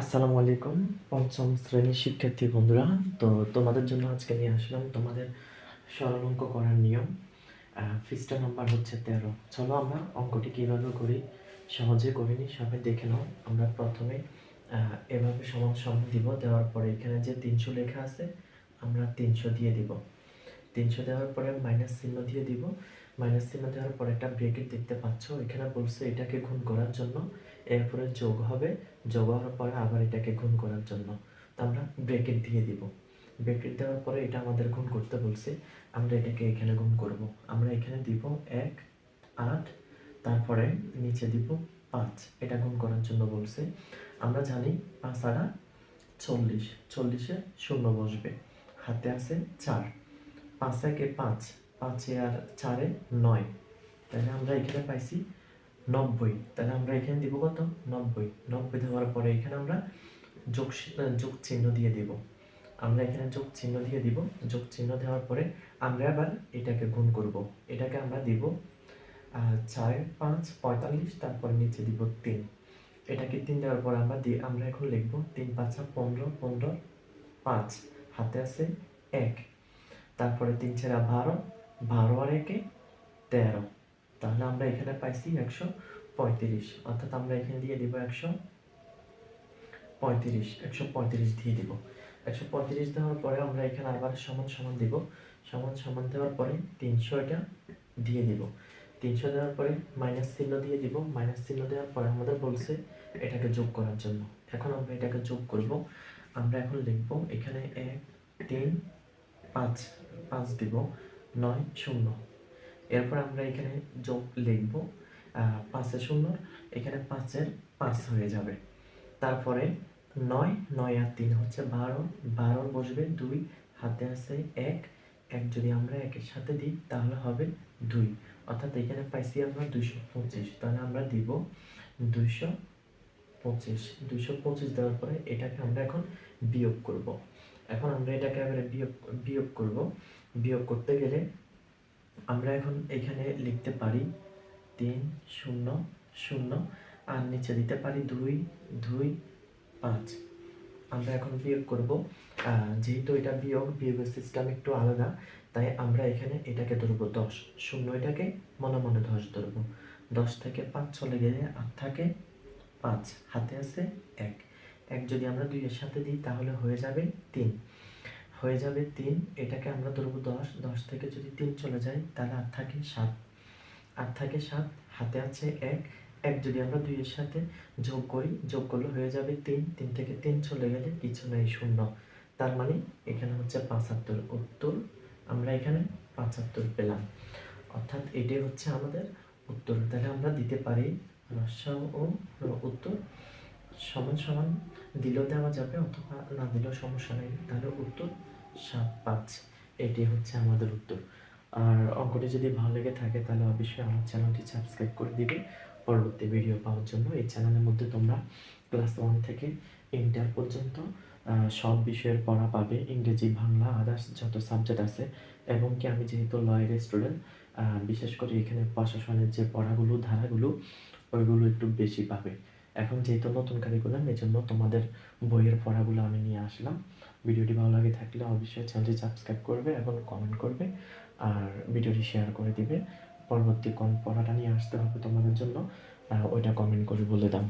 আসসালামু আলাইকুম, পঞ্চম শ্রেণির শিক্ষার্থী বন্ধুরা। তো তোমাদের জন্য আজকে নিয়ে আসলাম তোমাদের সরল অঙ্ক করার নিয়ম। ফিস্টা নাম্বার হচ্ছে তেরো। চলো আমরা অঙ্কটি কীভাবে করি, সহজে করিনি সবাই দেখে নাও। আমরা প্রথমে এভাবে সমান সমান দিব। দেওয়ার পরে এখানে যে তিনশো লেখা আছে, আমরা তিনশো দিয়ে দিব। তিনশো দেওয়ার পরে মাইনাস চিহ্ন দিয়ে দিব। মাইনাস চিহ্ন দেওয়ার পরে একটা ব্রেকেট দেখতে পাচ্ছ এখানে বলছে এটাকে গুণ করার জন্য। এরপরে যোগ হবে, যোগ হওয়ার পরে আবার এটাকে গুণ করার জন্য। তো আমরা ব্রেকেট দিয়ে দিব। ব্রেকেট দেওয়ার পরে এটা আমাদের গুণ করতে বলছে, আমরা এটাকে এখানে গুণ করব। আমরা এখানে দিব এক, আট, তারপরে নিচে দিব পাঁচ। এটা গুণ করার জন্য বলছে। আমরা জানি পাঁচ আড়া চল্লিশ, চল্লিশে শূন্য বসবে। হাতে আছে চার। পাঁচ একে পাঁচ, পাঁচে আর চারে নয়। তাহলে আমরা এখানে পাইছি নব্বই। তাহলে আমরা এখানে দিব কত? নব্বই। নব্বই দেওয়ার পরে এখানে আমরা যোগ যোগ চিহ্ন দিয়ে দিব। আমরা এখানে যোগ চিহ্ন দিয়ে দিব। যোগ চিহ্ন দেওয়ার পরে আমরা আবার এটাকে গুণ করব। এটাকে আমরা দিব চার, পাঁচ, পঁয়তাল্লিশ, তারপরে নিচে দিব তিন। এটাকে তিন দেওয়ার পর আমরা দিয়ে আমরা এখন লিখব তিন, পাঁচা পনেরো পনেরো, পাঁচ। হাতে আছে এক। তারপরে তিন ছেড়া বারো বারো আর একে তেরো। তাহলে আমরা এখানে পাইছি একশো পঁয়ত্রিশ। অর্থাৎ আমরা এখানে দিয়ে দিব একশো পঁয়ত্রিশ। একশো পঁয়ত্রিশ দিয়ে দিব। একশো পঁয়ত্রিশ দেওয়ার পরে আমরা এখানে আবার সমান সমান দিব। সমান সমান দেওয়ার পরে তিনশো এটা দিয়ে দিব। তিনশো দেওয়ার পরে মাইনাস চিহ্ন দিয়ে দিব। মাইনাস চিহ্ন দেওয়ার পরে আমাদের বলছে এটাকে যোগ করার জন্য। এখন আমরা এটাকে যোগ করব। আমরা এখন লিখব এখানে এক, তিন পাঁচ পাঁচ দিব, নয়, শূন্য। এরপর আমরা এখানে যোগ লিখব পাঁচে শূন্য, এখানে পাঁচের পাঁচ হয়ে যাবে। তারপরে নয় নয় আর তিন হচ্ছে বারো বারোর বসবে দুই, হাতে আছে এক। এক যদি আমরা একের সাথে দিই, তাহলে হবে দুই। অর্থাৎ এখানে পাইছি আমরা দুইশো পঁচিশ, তাহলে আমরা দিব দুইশো পঁচিশ। দুইশো পঁচিশ দেওয়ার পরে এটাকে আমরা এখন বিয়োগ করব। এখন আমরা এটাকে এবারে বিয়োগ বিয়োগ করব। বিয়োগ করতে গেলে আমরা এখন এখানে লিখতে পারি তিন শূন্য শূন্য আর নিচে দিতে পারি দুই দুই, পাঁচ। আমরা এখন বিয়োগ করব। যেহেতু এটা বিয়োগ, বিয়োগের সিস্টেম একটু আলাদা, তাই আমরা এখানে এটাকে ধরবো দশ। শূন্য এটাকে মনে মনে দশ ধরবো। দশ থেকে পাঁচ চলে গেলে আর থাকে পাঁচ। হাতে আছে এক। এক যদি আমরা দুইয়ের সাথে দিই, তাহলে হয়ে যাবে তিন। হয়ে যাবে তিন, এটাকে আমরা ধরবো দশ। দশ থেকে যদি তিন চলে যায়, তাহলে আর থাকে সাত। আর থাকে সাত, হাতে আছে এক। এক যদি আমরা দুইয়ের সাথে যোগ করি, যোগ করলে হয়ে যাবে তিন। তিন থেকে তিন চলে গেলে কিছু নাই, শূন্য। তার মানে এখানে হচ্ছে পাঁচাত্তর। উত্তর আমরা এখানে পাঁচাত্তর পেলাম। অর্থাৎ এটাই হচ্ছে আমাদের উত্তর। তাহলে আমরা দিতে পারি রস্যা ও উত্তর সমান সমান দিলেও দেওয়া যাবে অথবা না দিলেও সমস্যা নেই। তাহলে উত্তর সাত পাঁচ। এটি হচ্ছে আমাদের উত্তর। আর অঙ্কটি যদি ভালো লেগে থাকে তাহলে অবশ্যই আমার চ্যানেলটি সাবস্ক্রাইব করে দিবে। পরবর্তী ভিডিও পাওয়ার জন্য এই চ্যানেলের মধ্যে তোমরা ক্লাস ওয়ান থেকে ইন্টার পর্যন্ত সব বিষয়ের পড়া পাবে। ইংরেজি, বাংলা আদার্স যত সাবজেক্ট আছে। এবং কি আমি যেহেতু লয়ের স্টুডেন্ট বিশেষ করে এখানে প্রশাসনের যে পড়াগুলো, ধারাগুলো, ওইগুলো একটু বেশি পাবে। এখন যেহেতু নতুন কারিকুলাম এই জন্য তোমাদের বইয়ের পড়াগুলো আমি নিয়ে আসলাম। ভিডিওটি ভালো লাগে থাকলে অবশ্যই চ্যানেলটি সাবস্ক্রাইব করবে এবং কমেন্ট করবে আর ভিডিওটি শেয়ার করে দিবে। পরবর্তী কোন পড়াটা নিয়ে আসতে হবে তোমাদের জন্য ওইটা কমেন্ট করে বলে দাও।